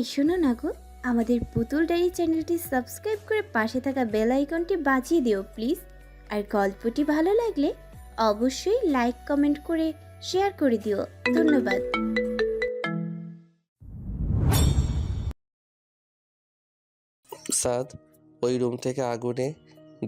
এই শোনো না গো আমাদের পুতুল ডায়েরি চ্যানেলটি সাবস্ক্রাইব করে পাশে থাকা বেল আইকনটি বাজিয়ে দিও প্লিজ। আর গল্পটি ভালো লাগলে অবশ্যই লাইক কমেন্ট করে শেয়ার করে দিও। ধন্যবাদ। সাদ ওই রুম থেকে আগুনে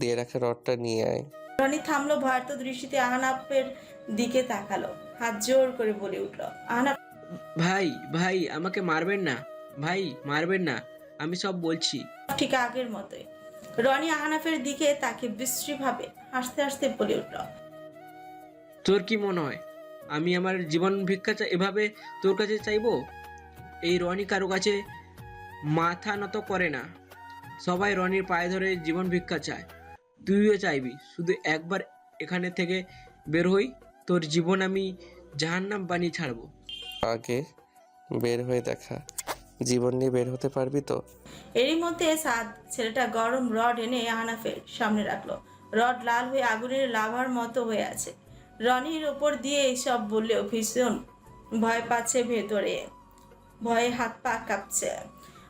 দিয়ে রাখা রডটা নিয়ে আয়। রনি থামলো ভয়ার্ত দৃষ্টিতে আহনাফের দিকে তাকালো। হাত জোর করে বলে উঠল আহনাফ ভাই ভাই আমাকে মারবেন না। ভাই মারবেন না। আমি সব বলছি। ঠিক আগের মতোই। রনি আহনাফের দিকে তাকে বিশ্রীভাবে হাসতে হাসতে বলে উঠল। তোর কি মনে হয়? আমি আমার জীবন ভিক্ষা চা- এভাবে তোর কাছে চাইব? এই রনি কারও কাছে মাথা নত করে না। সবাই রনির পায়ে ধরে জীবন ভিক্ষা চায়। তুইও চাইবি শুধু একবার এখানে থেকে বের হই। তোর জীবন আমি জাহান্নাম বানিয়ে ছাড়বো। আগে বের হয়ে দেখা। জীবন নিয়ে বের হতে পারবি তো? এরই মধ্যে সাদ ছেলেটা গরম রড এনে আহনাফের সামনে রাখল। রড লাল হয়ে আগুনের লাভার মতো হয়ে আছে। রনির ওপর দিয়ে এইসব বললেও ভীষণ ভয় পাচ্ছে ভেতরে। ভয়ে হাত পা কাঁপছে।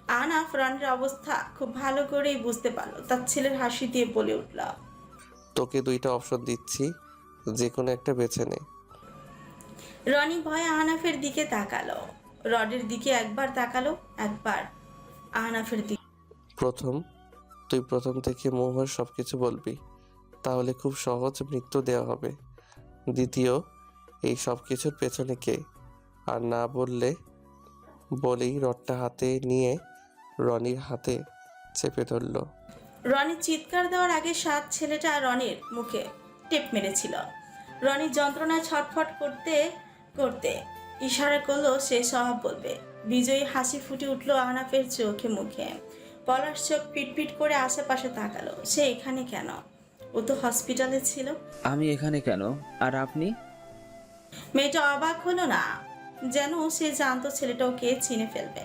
আহনাফ রনির অবস্থা খুব ভালো করেই বুঝতে পারল। তার ছেলের হাসি দিয়ে বলে উঠল তোকে দুইটা অপশন দিচ্ছি যে কোনো একটা বেছে নে। রনি ভয়ে আহনাফের দিকে তাকালো। রডের দিকে একবার তাকালো একবার। আহনাফের দিকে। প্রথম তুই প্রথম থেকে মোহর সব কিছু বলবি। তাহলে খুব সহজ মৃত্যু দেওয়া হবে। দ্বিতীয় এই সব কিছুর পেছনে কে? আর না বললে বলেই রডটা হাতে নিয়ে রনির হাতে চেপে ধরলো। রনি চিৎকার দেওয়ার আগে সাত ছেলেটা রনির মুখে টেপ মেরেছিল। রনি যন্ত্রণায় ছটফট করতে করতে ইশারা করল সে সব বলবে। বিজয়ী হাসি ফুটে উঠল আহনাফের চোখে মুখে। পলাশ চোখ পিটপিট করে আশেপাশে তাকালো। সে এখানে কেন? ও তো হসপিটালে ছিল। আমি এখানে কেন? আর আপনি? মেয়েটা অবাক হলো না যেন সে জানতো ছেলেটা ওকে চিনে ফেলবে।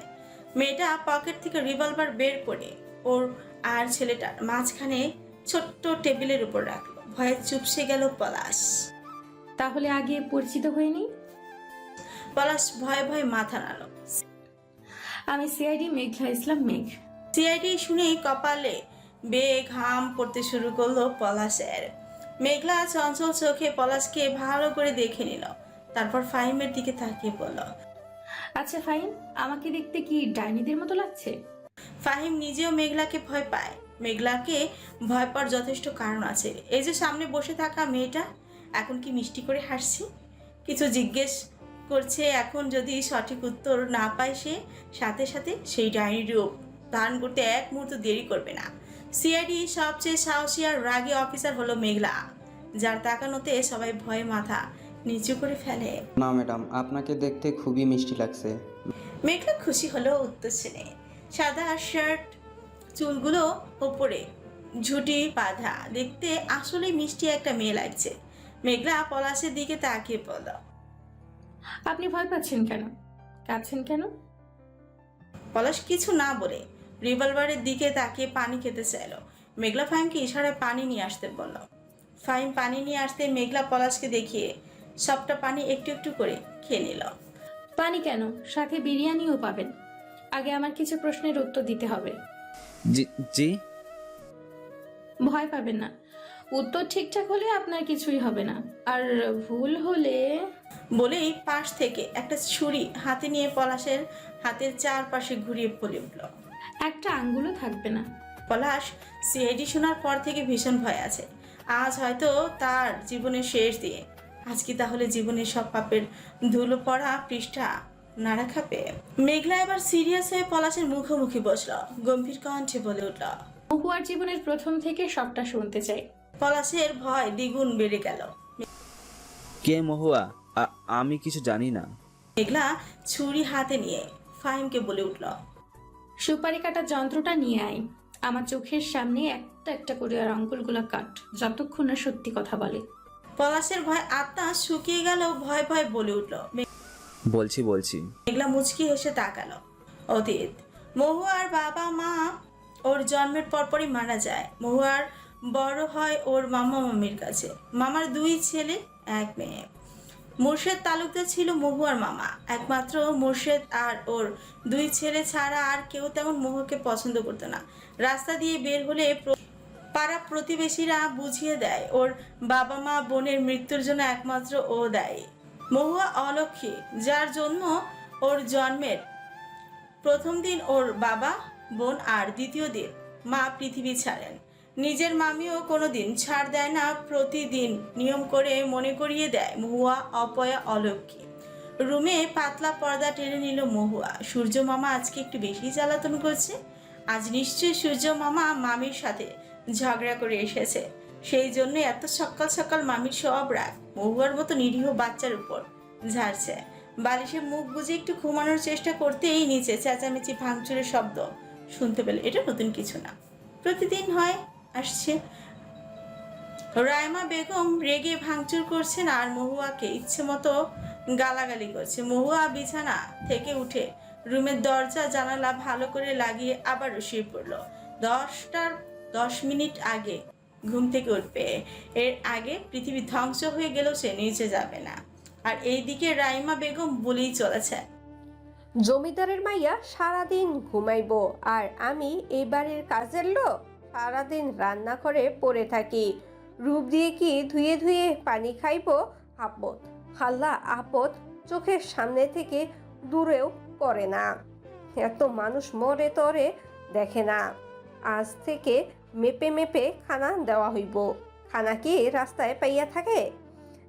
মেয়েটা পকেট থেকে রিভলভার বের করে ওর আর ছেলেটার মাঝখানে ছোট্ট টেবিলের উপর রাখল। ভয়ে চুপসে গেল পলাশ। তাহলে আগে পরিচিত হয়ে নিই পলাশ ভয়ে ভয়ে মাথা নাড়ল। আমি সিআইডি মেঘলা ইসলাম মেঘ। সিআইডি শুনেই কপালে বেয়ে ঘাম পড়তে শুরু করল পলাশের। মেঘলা চঞ্চল চোখে পলাশকে ভালো করে দেখে নিল। তারপর ফাহিমের দিকে তাকিয়ে বলল আচ্ছা ফাইন আমাকে দেখতে কি ডাইনিদের মতো লাগছে? ফাহিম নিজেও মেঘলাকে ভয় পায়। মেঘলাকে ভয় পাওয়ার যথেষ্ট কারণ আছে। এই যে সামনে বসে থাকা মেয়েটা এখন কি মিষ্টি করে হাসছে? কিছু জিজ্ঞেস করছে এখন যদি সঠিক উত্তর না পায় সে সাথে সাথে সেই ডায়েরি দান করতে এক মুহূর্ত দেরি করবে না। সিআইডি সবচেয়ে সাহসী আর রাগী অফিসার হলো মেঘলা যার তাকানোতে সবাই ভয়ে মাথা নিচু করে ফেলে। না ম্যাডাম আপনাকে দেখতে খুবই মিষ্টি লাগছে। মেঘলা খুশি হলো উত্তর শুনে। সাদা শার্ট চুলগুলো ওপরে ঝুটি বাঁধা দেখতে আসলে মিষ্টি একটা মেয়ে লাগছে। মেঘলা পলাশের দিকে তাকিয়ে বলল আপনি ভয় পাচ্ছেন কেন? কাঁদছেন কেন? পলাশ কিছু না বলে রিভলভারের দিকে তাকিয়ে পানি খেতে চাইলো। মেঘলা ফাহিমকে ইশারায় পানি নিয়ে আসতে বলল। ফাহিম পানি নিয়ে আসতে মেঘলা পলাশকে দেখিয়ে সবটা পানি একটু একটু করে খেয়ে নিল। পানি কেন? সাথে বিরিয়ানিও পাবেন। আগে আমার কিছু প্রশ্নের উত্তর দিতে হবে। জি জি। ভয় পাবেন না। উত্তর ঠিকঠাক হলে আপনার কিছুই হবে না। আর ভুল হলে বলেই পাশ থেকে একটা ছুরি হাতে নিয়ে পলাশের হাতের চারপাশে ঘুরিয়ে বলে উঠল। একটা আঙ্গুলও থাকবে না। পলাশ সিআইডি শোনার পর থেকে ভীষণ ভয় আছে। আজ হয়তো তার জীবনের শেষ দিয়ে আজকে তাহলে জীবনের সব পাপের ধুলো পড়া পৃষ্ঠা নাড়া খাপে মেঘলা এবার সিরিয়াস হয়ে পলাশের মুখোমুখি বসল। গম্ভীর কণ্ঠে বলে উঠল মহুয়ার জীবনের প্রথম থেকে সবটা শুনতে চাই। পলাশের ভয় দ্বিগুণ বেড়ে গেল। কে মহুয়া? আ- আমি কিছু জানি না। মেঘলা ছুরি হাতে নিয়ে ফাহিমকে বলে উঠল সুপারি কাটার যন্ত্রটা নিয়ে আয়। আমার চোখের সামনে একটা একটা করে আর আঙ্গুলগুলো কাট যতক্ষণ না সত্যি কথা বলে। পলাশের ভয় আত্মা শুকিয়ে গেল ভয় ভয় বলে উঠল বলছি বলছি। মেঘলা মুচকি হেসে তাকালো। অতীত মহুয়ার বাবা মা ওর জন্মের পরপরই মারা যায়। মহুয়ার বড় হয় ওর মামা মামির কাছে। মামার দুই ছেলে এক মেয়ে। মোর্শেদ তালুকদার ছিল মহুয়ার মামা। একমাত্র মোর্শেদ আর ওর দুই ছেলে ছাড়া আর কেউ তেমন মহুকে পছন্দ করতো না। রাস্তা দিয়ে বের হলে পাড়া প্রতিবেশীরা বুঝিয়ে দেয়, ওর বাবা মা বোনের মৃত্যুর জন্য একমাত্র ও দেয়। মহুয়া অলক্ষী, যার জন্য ওর জন্মের প্রথম দিন ওর বাবা, বোন আর দ্বিতীয় দিন মা পৃথিবী ছাড়েন। নিজের মামিও কোনোদিন ছাড় দেয় না, প্রতিদিন নিয়ম করে মনে করিয়ে দেয় মহুয়া অপয়া অলক্ষী রুমে পাতলা পর্দা টেনে নিল মহুয়া। সূর্য মামা আজকে একটু বেশি জ্বালাতন করছে। আজ নিশ্চয়ই সূর্য মামা মামির সাথে ঝগড়া করে এসেছে। সেই জন্য এত সকাল সকাল মামির সব রাগ মহুয়ার মতো নিরীহ বাচ্চার উপর ঝাড়ছে। বালিশে মুখ বুঝে একটু ঘুমানোর চেষ্টা করতেই নিচে চেঁচামেচি ভাঙচুরের শব্দ শুনতে পেল। এটা নতুন কিছু না। প্রতিদিন হয় আসছে। রায়মা বেগম রেগে ভাঙচুর করছেন আর মহুয়াকে ইচ্ছে মতো গালাগালি করছে। মহুয়া বিছানা থেকে উঠে রুমের দরজা জানালা ভালো করে লাগিয়ে আবারও শুয়ে পড়ল। দশটার দশ মিনিট আগে ঘুম থেকে উঠবে। এর আগে পৃথিবী ধ্বংস হয়ে গেলেও সে নিচে যাবে না। আর এইদিকে রাইমা বেগম বলেই চলেছে। জমিদারের মাইয়া সারাদিন ঘুমাইব, আর আমি এই বাড়ির কাজের লোক? সারাদিন রান্না করে পড়ে থাকি। রূপ দিয়ে কি ধুয়ে ধুয়ে পানি খাইব? আপদ। হাল্লা আপদ চোখের সামনে থেকে দূরেও করে না। এত মানুষ মরে তরে দেখে না। আজ থেকে মেপে মেপে খানা দেওয়া হইব। খানা কি রাস্তায় পাইয়া থাকে?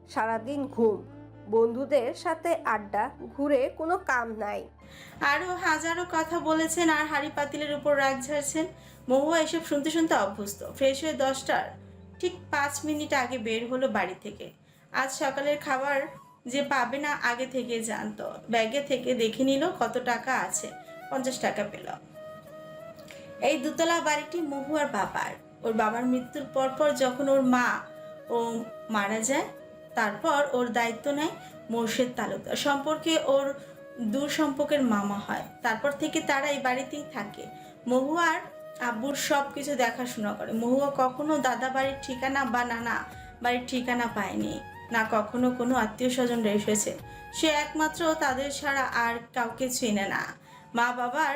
সারাদিন ঘুম। বন্ধুদের সাথে আড্ডা, ঘুরে কোনো কাম নাই। আরও হাজারো কথা বলেছেন আর হাড়ি পাতিলের উপর রাগ ঝাড়ছেন। মহুয়া এসব শুনতে শুনতে অভ্যস্ত। ফ্রেশ হয়ে দশটার ঠিক পাঁচ মিনিট আগে বের হলো বাড়ি থেকে। আজ সকালের খাবার যে পাবে না আগে থেকে জানতো। ব্যাগে থেকে দেখে নিল কত টাকা আছে, পঞ্চাশ টাকা পেল। এই দুতলা বাড়িটি মহুয়ার বাবার। ওর বাবার মৃত্যুর পরপর যখন ওর মা ও মারা যায় তারপর ওর দায়িত্ব নেয় মোর্শেদ তালুকদার। সম্পর্কে ওর দূর সম্পর্কের মামা হয়। তারপর থেকে তারা এই বাড়িতেই থাকে। মহুয়ার আব্বুর সব কিছু দেখাশোনা করে। মহুয়া কখনো দাদা বাড়ির ঠিকানা বা নানা বাড়ির ঠিকানা পায়নি, না কখনো কোনো আত্মীয় স্বজন এসেছে। সে একমাত্র তাদের ছাড়া আর কাউকে চেনে না। মা বাবার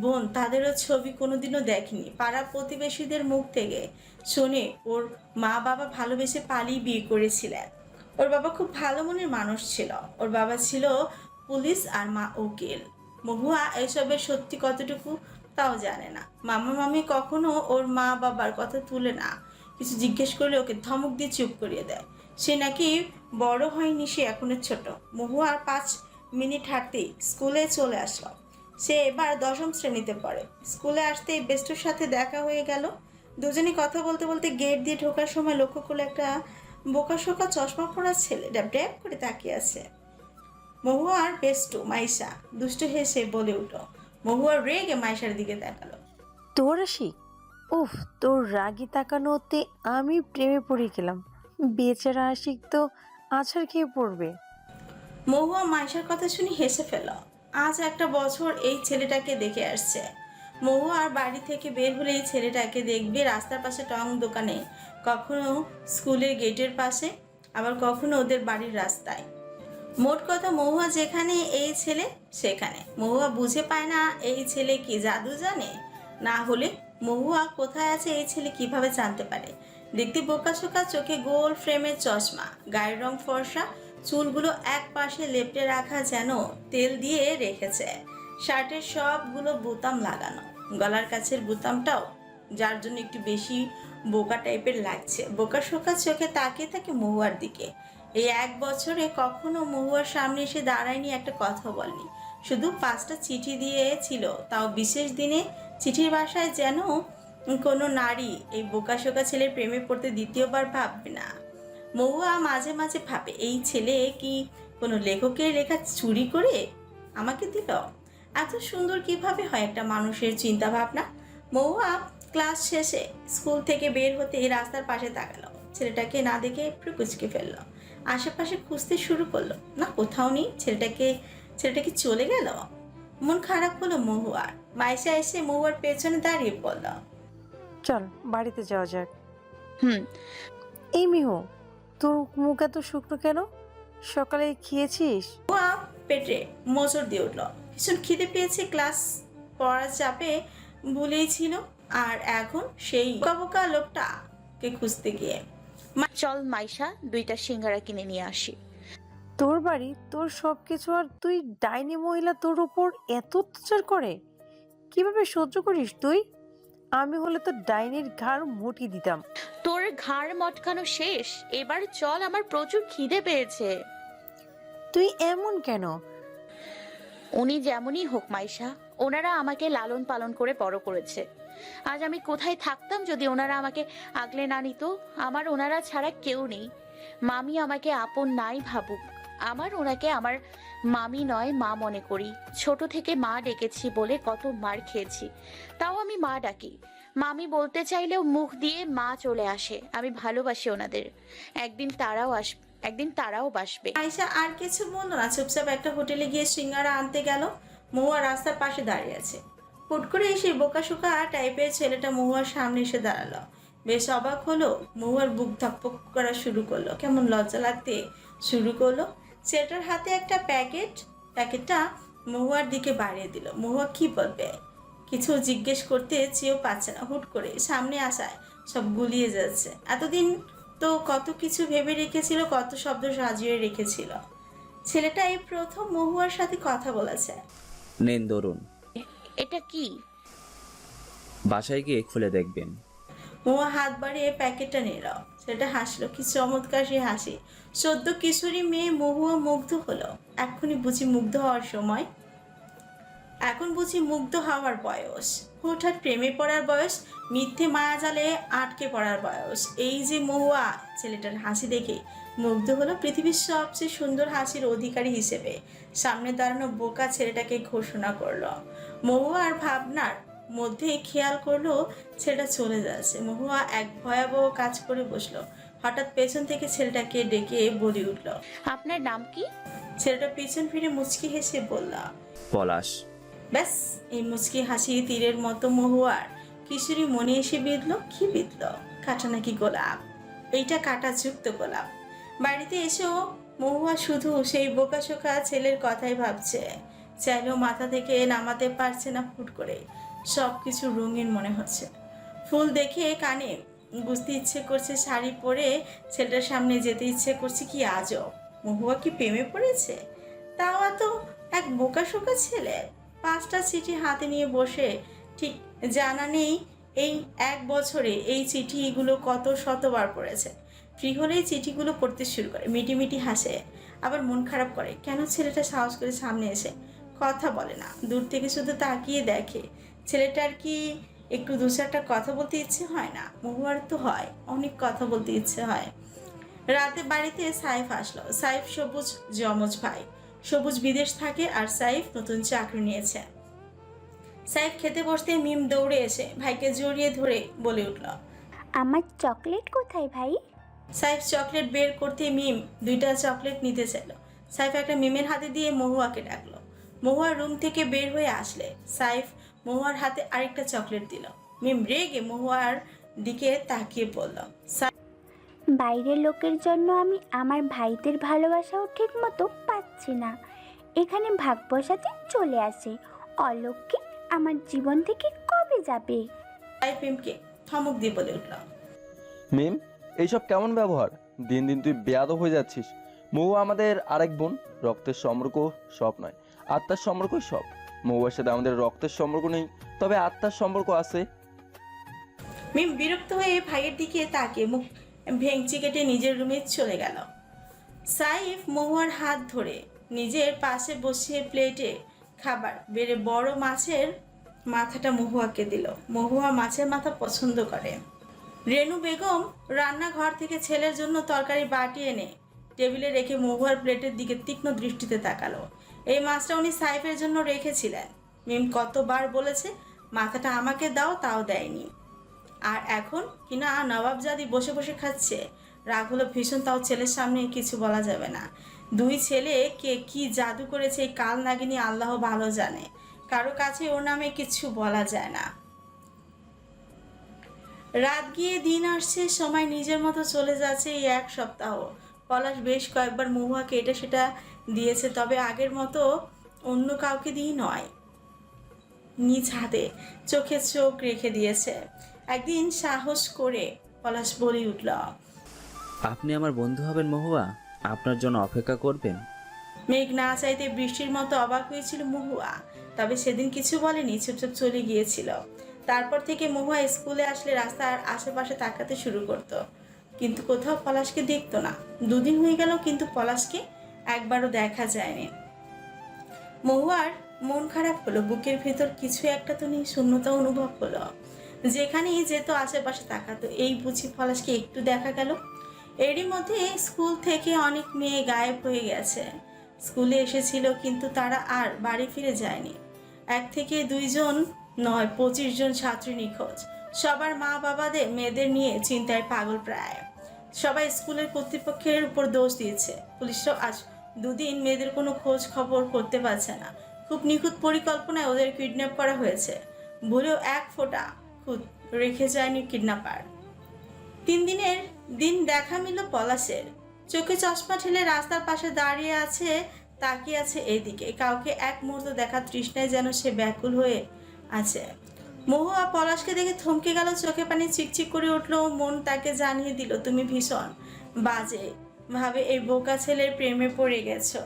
বোন তাদেরও ছবি কোনোদিনও দেখেনি। পাড়া প্রতিবেশীদের মুখ থেকে শুনে ওর মা বাবা ভালোবেসে পালিয়ে বিয়ে করেছিলেন। ওর বাবা খুব ভালো মনের মানুষ ছিল। ওর বাবা ছিল পুলিশ আর মা উকিল। মহুয়া এসবের সত্যি কতটুকু তাও জানে না। মামা মামি কখনো ওর মা বাবার কথা তুলে না। কিছু জিজ্ঞেস করলে ওকে ধমক দিয়ে চুপ করিয়ে দেয়। সে নাকি বড় হয়নি, সে এখনও ছোট। মহুয়া পাঁচ মিনিট হাঁটতেই স্কুলে চলে আসলো। সে এবার দশম শ্রেণীতে পড়ে। স্কুলে আসতেই বেস্টুর সাথে দেখা হয়ে গেল। দুজনে কথা বলতে বলতে গেট দিয়ে ঢোকার সময় লক্ষ্য করল একটা বোকাশোকা চশমা পরা ছেলে ড্যাব ড্যাব করে তাকিয়ে আছে। মহুয়ার বেস্টু মাইশা দুষ্টু হেসে বলে উঠল মহুয়ার রেগে মাইশার দিকে তাকালো। তোর আসি? উফ তোর রাগি তাকানোতে আমি প্রেমে পড়ে গেলাম। বেচারা আশিক তো আছাড় খেয়ে পড়বে। মহুয়া মাইশার কথা শুনে হেসে ফেল আজ একটা বছর এই ছেলেটাকে দেখে আসছে। মহুয়ার বাড়ি থেকে বের হলে এই ছেলেটাকে দেখবে রাস্তার পাশে টং দোকানে কখনো স্কুলের গেটের পাশে, আবার কখনো ওদের বাড়ির রাস্তায়। মোট কথা মহুয়া যেখানে, এই ছেলে সেখানে। মহুয়া বুঝে পায় না, এই ছেলে কি জাদু জানে? না হলে মহুয়া কোথায় আছে, এই ছেলে কীভাবে জানতে পারে? দেখতে বোকা বোকাশোকা, চোখে গোল ফ্রেমের চশমা, গায়ের রং ফর্সা, চুলগুলো এক পাশে লেপটে রাখা যেন তেল দিয়ে রেখেছে। শার্টের সবগুলো বোতাম লাগানো। গলার কাছের বোতামটাও যার জন্য একটু বেশি বোকা টাইপের লাগছে। বোকা শোকা চোখে তাকিয়ে থাকে মহুয়ার দিকে। এই এক বছরে কখনো মহুয়ার সামনে এসে দাঁড়ায়নি একটা কথা বলনি। শুধু পাঁচটা চিঠি দিয়েছিল, তাও বিশেষ দিনে চিঠির ভাষায় যেন কোনো নারী এই বোকা শোকা ছেলের প্রেমে পড়তে দ্বিতীয়বার ভাববে না। মহুয়া মাঝে মাঝে ভাবে, এই ছেলে কি কোনো লেখকের লেখা চুরি করে আমাকে দিল? এত সুন্দর কীভাবে হয় একটা মানুষের চিন্তা ভাবনা মহুয়া ক্লাস শেষে স্কুল থেকে বের হতে রাস্তার পাশে তাকালো। ছেলেটাকে না দেখে একটু কুচকে ফেলল। আশেপাশে খুঁজতে শুরু করল না কোথাও নেই। ছেলেটাকে ছেলেটা কি চলে গেল? মন খারাপ হলো মহুয়ার। মাইশা এসে মহুয়ার পেছনে দাঁড়িয়ে পড়ল। চল বাড়িতে যাওয়া যাক। হুম। এই মিহু তোর মুখ এত শুকনো কেন? সকালে খেয়েছিস? মহুয়া পেটে মোচড় দিয়ে উঠল। ভীষণ খিদে পেয়েছে ক্লাস পড়ার চাপে ভুলেই ছিল। আর এখন সেই বোকা বোকা লোকটাকে খুঁজতে গিয়ে। চল মাইশা দুইটা সিঙ্গারা কিনে নিয়ে আসি। তোর বাড়ি তোর সব কিছু আর তুই ডাইনি মহিলা তোর উপর এত অত্যাচার করে? কীভাবে সহ্য করিস তুই? আমি হলে তো ডাইনির ঘাড় মুটি দিতাম। তোর ঘাড় মটকানো শেষ। এবার চল আমার প্রচুর খিদে পেয়েছে। তুই এমন কেন? উনি যেমনই হোক মাইশা ওনারা আমাকে লালন পালন করে বড় করেছে। আজ আমি কোথায় থাকতাম যদি ওনারা আমাকে আগলে না নিত? আমার ওনারা ছাড়া কেউ নেই। মামি আমাকে আপন নাই ভাবুক। আমার ওনাকে আমার মামি নয়, মা মনে করি। ছোট থেকে মা ডেকেছি বলে কত মার খেয়েছি। তাও আমি মা ডাকি। মামি বলতে চাইলেও মুখ দিয়ে মা চলে আসে। আমি ভালোবাসি ওনাদের। একদিন তারাও আস, একদিন তারাও বাসবে। আয়সা আর কিছু বলল না। চুপচাপ একটা হোটেলে গিয়ে সিঙ্গারা আনতে গেল। মহুয়া রাস্তার পাশে দাঁড়িয়ে আছে। হুট করে এসে বোকাশোকা টাইপের ছেলেটা মহুয়ার সামনে এসে দাঁড়াল। বেশ অবাক হলো, মহুয়ার বুক ধকপক করা শুরু করল। কেমন লজ্জা লাগতে শুরু করল। ছেলেটার হাতে একটা প্যাকেট, প্যাকেটটা মহুয়ার দিকে বাড়িয়ে দিল। মহুয়া কি বলবে? কিছু জিজ্ঞেস করতে চেয়েও পাচ্ছে না। হুট করে সামনে আসায় সব গুলিয়ে যাচ্ছে। এতদিন তো কত কিছু ভেবে রেখেছিল, কত শব্দ সাজিয়ে রেখেছিল। ছেলেটা এই প্রথম মহুয়ার সাথে কথা বলেছে। নেন এটা কি? বাসায় গিয়ে খুলে দেখবেন। মহুয়া হাত বাড়িয়ে প্যাকেটটা নিল সেটা হাসলো কি চমৎকার সে হাসি। সদ্য কিশোরী মেয়ে মহুয়া মুগ্ধ হলো। এখনই বুঝি মুগ্ধ হওয়ার সময়? এখন বুঝি মুগ্ধ হওয়ার বয়স। হঠাৎ প্রেমে পড়ার বয়স মিথ্যে মায়াজালে আটকে পড়ার বয়স। এই যে মহুয়া ছেলেটার হাসি দেখে মুগ্ধ হলো পৃথিবীর সবচেয়ে সুন্দর হাসির অধিকারী হিসেবে। সামনে দাঁড়ানো বোকা ছেলেটাকে ঘোষণা করল। মহুয়ার ভাবনার মধ্যে খেয়াল করল ছেলেটা চলে যাচ্ছে। মহুয়া এক ভয়াবহ কাজ করে বসল। হঠাৎ পেছন থেকে ছেলেটাকে ডেকে বলে উঠল আপনার নাম কি? ছেলেটা পেছন ফিরে মুচকি হেসে বলল পলাশ। ব্যাস, এই মুচকি হাসি তীরের মতো মহুয়ার কিশোরী মনে এসে বিঁধলো, কি বিঁধলো? কাটা নাকি গোলাপ? এইটা কাটা যুক্ত গোলাপ। বাড়িতে এসেও মহুয়া শুধু সেই বোকাশোকা ছেলের কথাই ভাবছে। চাইলেও মাথা থেকে নামাতে পারছে না ফুট করে। সব কিছু রঙিন মনে হচ্ছে। ফুল দেখে কানে বুঝতে ইচ্ছে করছে শাড়ি পরে ছেলেটার সামনে যেতে ইচ্ছে করছে কি আজও মহুয়া কি প্রেমে পড়েছে? তাও এত এক বোকাশোকা ছেলে? পাঁচটা চিঠি হাতে নিয়ে বসে, ঠিক জানা নেই এই এক বছরে এই চিঠিগুলো কত শতবার পড়েছে। ফ্রি হলেই চিঠিগুলো পড়তে শুরু করে, মিটি মিটি হাসে, আবার মন খারাপ করে, কেন ছেলেটা সাহস করে সামনে এসে কথা বলে না? দূর থেকে শুধু তাকিয়ে দেখে, ছেলেটার কি একটু দু চারটা কথা বলতে ইচ্ছে হয় না? মহুয়ার তো হয়, অনেক কথা বলতে ইচ্ছে হয়। রাতে বাড়িতে সাইফ আসলো, সাইফ সবুজ, যমজ ভাই। সবুজ বিদেশ থাকে আর সাইফ নতুন চাকরি নিয়েছে। সাইফ খেতে বসতে মিম দৌড়ে এসে ভাইকে জড়িয়ে ধরে বলে উঠল আমার চকলেট কোথায় ভাই? সাইফ চকলেট বের করতে মিম দুইটা চকলেট নিতে চাইল। সাইফ একটা মিমের হাতে দিয়ে মহুয়াকে ডাকলো। মহুয়া রুম থেকে বের হয়ে আসলে সাইফ মহুয়ার হাতে আরেকটা চকলেট দিল। মিম রেগে মহুয়ার দিকে তাকিয়ে বলল বাইরের লোকের জন্য আমি আমার ভাইদের ভালোবাসাও ঠিক মতো পাচ্ছি না। এখানে ভাগ বসাতে চলে আসে। অলক্ষ্যে আমার জীবন থেকে কবে যাবে? থমক দিয়ে বলে উঠল। মিম এইসব কেমন ব্যবহার? দিন দিন তুই বেয়াদব হয়ে যাচ্ছিস। মৌ আমাদের আরেক বোন রক্তের সম্পর্ক সব নয় আত্মার সম্পর্কই সব। মৌয়ের সাথে আমাদের রক্তের সম্পর্ক নেই তবে আত্মার সম্পর্ক আছে। মিম বিরক্ত হয়ে ভাইয়ের দিকে তাকিয়ে মুখ ভেঙচি কেটে নিজের রুমে চলে গেল। সাইফ মহুয়ার হাত ধরে নিজের পাশে বসিয়ে প্লেটে খাবার বেড়ে বড় মাছের মাথাটা মহুয়াকে দিল। মহুয়া মাছের মাথা পছন্দ করে। রেনু বেগম রান্নাঘর থেকে ছেলের জন্য তরকারি বাটি এনে টেবিলে রেখে মহুয়ার প্লেটের দিকে তীক্ষ্ণ দৃষ্টিতে তাকালো। এই মাছটা উনি সাইফের জন্য রেখেছিলেন। মিম কতবার বলেছে, মাথাটা আমাকে দাও, তাও দেয়নি। আর এখন কিনা নবাবজাদি বসে বসে খাচ্ছে। রাগ হলো ভীষণ, তাও ছেলের সামনে কিছু বলা যাবে না। দুই ছেলে কে কি জাদু করেছে এই কাল নাগিনী আল্লাহ ভালো জানে। কারও কাছে ওর নামে কিছু বলা যায় না। রাত গিয়ে দিন আসছে, সময় নিজের মতো চলে যাচ্ছে এই এক সপ্তাহ। পলাশ বেশ কয়েকবার মহুয়াকে এটা সেটা দিয়েছে, তবে আগের মতো অন্য কাউকে দিয়ে নয়। নিজ হাতে চোখে চোখ রেখে দিয়েছে। একদিন সাহস করে পলাশ বলে উঠল আপনি আমার বন্ধু হবেন মহুয়া? আপনার জন্য অপেক্ষা করবেন। মেঘ না চাইতে বৃষ্টির মতো অবাক হয়েছিল মহুয়া তবে সেদিন কিছু বলেনি চুপচাপ চলে গিয়েছিল। তারপর থেকে মহুয়া স্কুলে আসলে রাস্তার আশেপাশে তাকাতে শুরু করত। কিন্তু কোথাও পলাশকে দেখতো না। দুদিন হয়ে গেল কিন্তু পলাশকে একবারও দেখা যায়নি। মহুয়ার মন খারাপ হলো বুকের ভেতর কিছু একটা তো নেই শূন্যতা অনুভব হলো। যেখানেই যেত আশেপাশে তাকাতো। এই বুঝি পলাশকে একটু দেখা গেল। এরই মধ্যে স্কুল থেকে অনেক মেয়ে গায়েব হয়ে গেছে। স্কুলে এসেছিল কিন্তু তারা আর বাড়ি ফিরে যায়নি। এক থেকে দুইজন নয়, পঁচিশ জন ছাত্রী নিখোঁজ। সবার মা বাবাদের মেয়েদের নিয়ে চিন্তায় পাগল প্রায়। সবাই স্কুলের কর্তৃপক্ষের উপর দোষ দিয়েছে। পুলিশরাও আজ দুদিন মেয়েদের কোনো খোঁজ খবর করতে পারছে না। খুব নিখুঁত পরিকল্পনায় ওদের কিডন্যাপ করা হয়েছে। ভুলেও এক ফোঁটা রেখে যায়নি কিডন্যাপার। তিন দিনের দিন দেখা মিল পলাশের। চোখে চশমা ঠেলে রাস্তার পাশে দাঁড়িয়ে আছে, তাকিয়ে আছে এদিকে। কাউকে এক মুহূর্ত দেখা তৃষ্ণায় যেন সে ব্যাকুল হয়ে আছে। মহুয়া পলাশকে দেখে থমকে গেল, চোখে পানি চিকচিক করে উঠল, মন তাকে জানিয়ে দিল, তুমি ভীষণ বাজে। ভাবে এই বোকা ছেলের প্রেমে পড়ে গেছো।